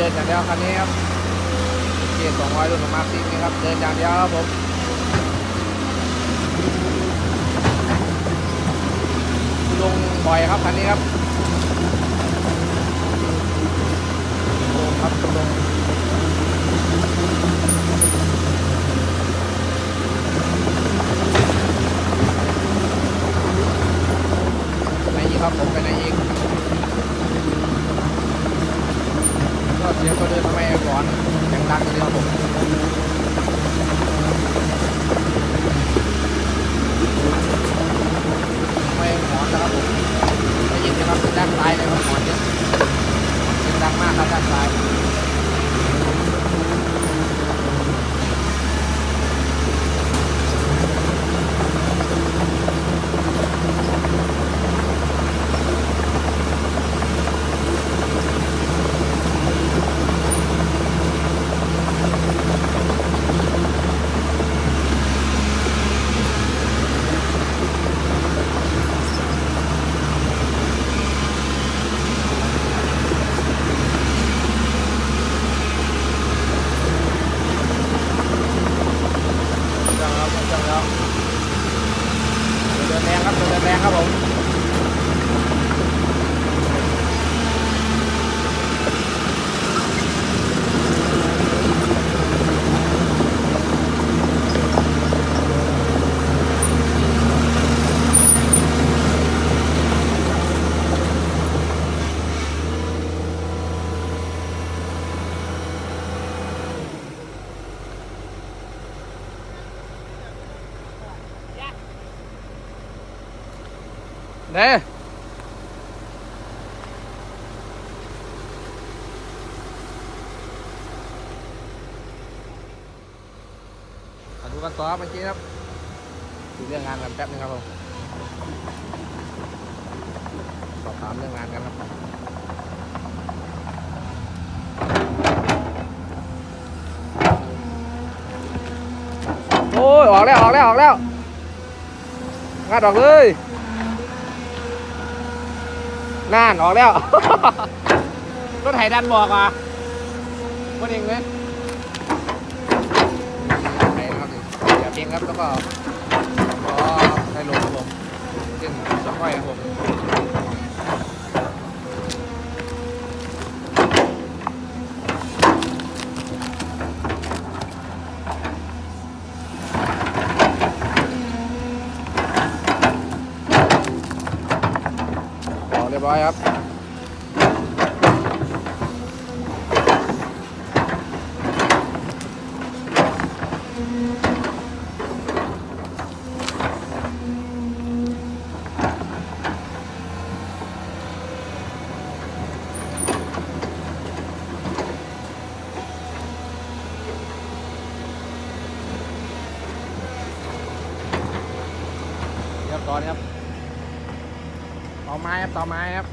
เดินอย่างเดียวคันนี้ครับเกียร์สองร้อยรุ่นของมาร์ซิกนี่ครับ เดินอย่างเดียวครับผมลงบ่อยครับคันนี้ครับลงครับลงไปไหนอีกครับผมไปไหนอีก ก็เสียงก็เดินทำไมก่ อนเสียงดังเลยครับผมไม่หอนนะครับผมได้ยินไหมครับด้านซ้ายเลยครับหอนเยอะเสียงดังมากครับด้านซ้ายจังแล้วจังแล้วเดินแรงครับเดินแรงครับผม เด้มาดูกันต่อบเมื่อกี้ครับดูเรื่องงานกันแป๊บนึงครับผมสอบถามเรื่องงานกันครับโอ้ยออกแล้วออกแล้วออกแล้วงัดออกเลย น่านออกแล้ว รถไถดันบอกว่ะว่าเองเลยไปนะครับอย่าเพียงครับแล้วก็รอให้ลงครับผมเส้นสองร้อยครับผม เรียบร้อยครับ ต่อไม้ครับ ต่อไม้ครับ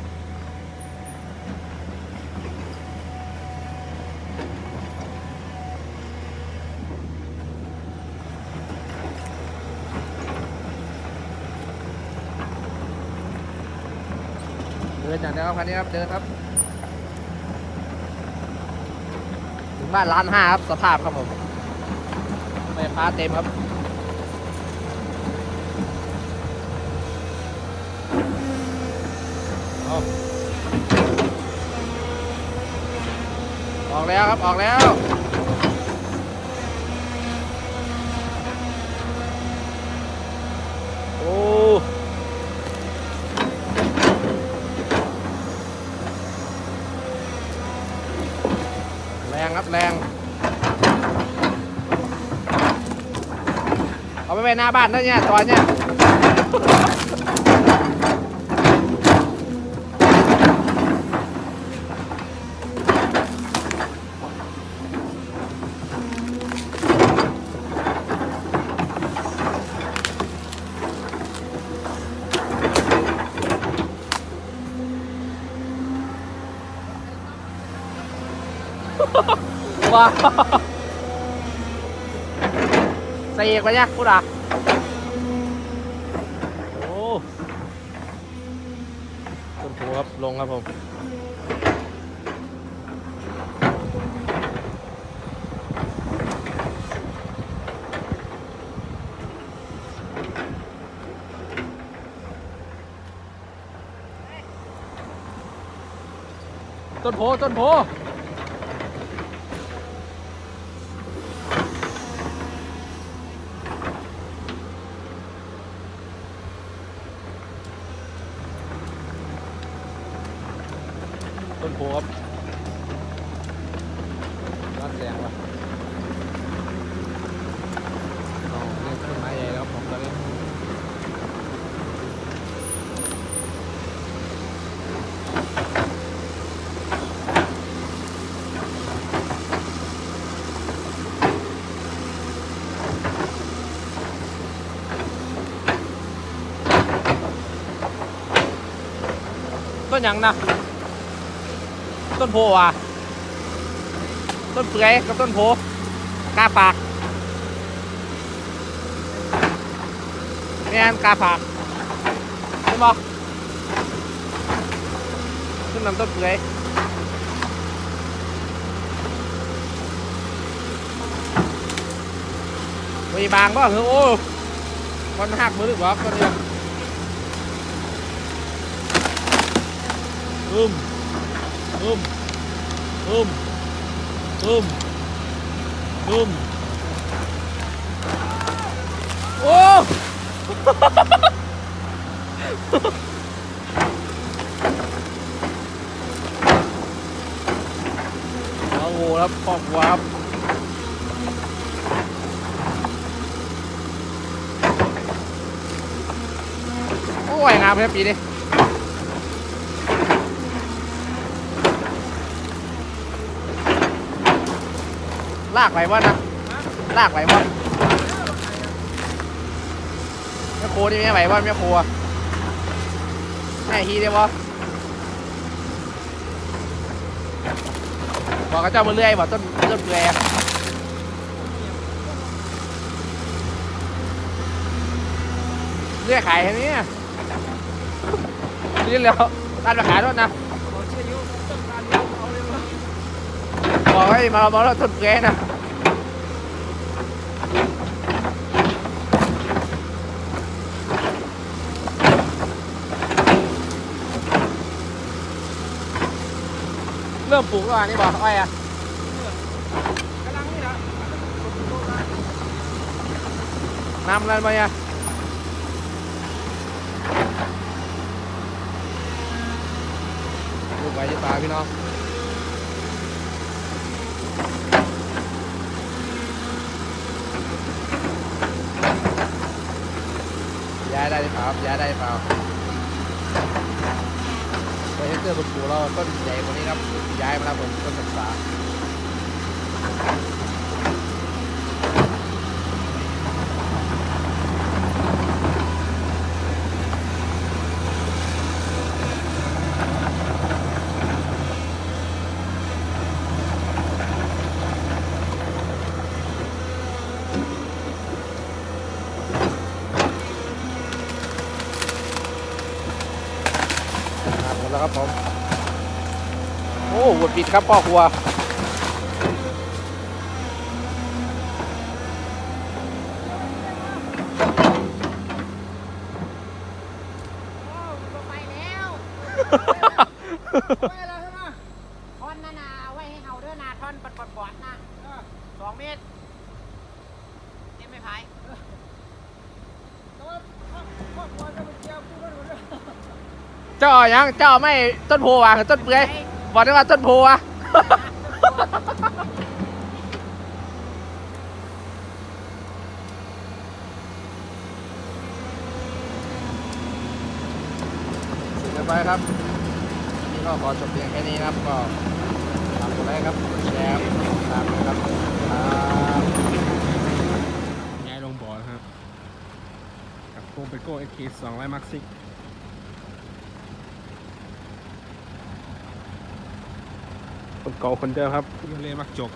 เดินอย่างเดียวครับคันนี้ครับเดินครับ ถึงบ้านร้านห้าครับสภาพครับผมไฟฟ้าเต็มครับเอาออกแล้วครับ ออกแล้ว โอ้แรงครับ แรง เอา ไปไว้หน้าบ้านด้วยเนี่ยจอยเนี่ยว้าวใส่เอกไปเนี่ยพูดอะ ถูครับ ลงครับผมต้นโพต้นโพ ต้นหยังนะ ต้นโพว่ะ ต้นเปื่อยกับต้นโพกาปากแม่นกาปากใช่บ่ต้นนำต้นเปื่อยมีบางบ่คือโอ้มันหักมือหรือเปล่าต้นเนี้ อึมอึมอึมอึมอึมโอ้ เอาโง่แล้วปอกวาบโอ้ยงามแค่ปีนี้ ลากไหววะนะลากไหววะแม่โคนี่แม่ไหววะแม่โคอะแม่ฮีได้วะบอกกับเจ้ามาเรื่อยบอกต้นต้นเปลือยเรื่อยขายแค่นี้อะนี่แล้วร้านมาขายด้วยนะบอกให้มามาแล้วต้นเปลือยนะเริ่มปลูกแล้วอันะ กำลังนี่นะน้ำอะไรมาอะปลูกไว้ที่ตายได้หรือเปล่าครับย้ายได้หรือเปล่าไปเฮกเตอร์บนปูเราต้นใหญ่กว่านี้ครับย้ายมาแล้วผมต้นศึกษา แล้วครับผม โอ้หวดปิดครับพ่อครัวโอ้ลงไปแล้วไปแล้วใช่ไหมท่อนนั่นนะเอาไว้ให้เฮาเด้อนาท่อนปอดๆๆนะเออสองเมตรเอ็มไม่พายแต่ว่าครอบครอบครัวจะไปเกี่ยวกูก็ดูด้วย เจ้าเอาหยังเจ้าไม่ต้นโพวะคือต้นเปื่อยบอกได้ว่าต้นโพวะ สิ่งต่อไปครับนี่ก็ขอจบเพียงแค่นี้นะครับก็ฝากกดไลค์ครับกดแชร์กดติดตามนะครับครับ ย้ายลงบ่อนะครับกับโกเปโก้เอ็กซ์สองร้อยมาร์คซิก คนเก่าคนเดิมครับยูเลมักจก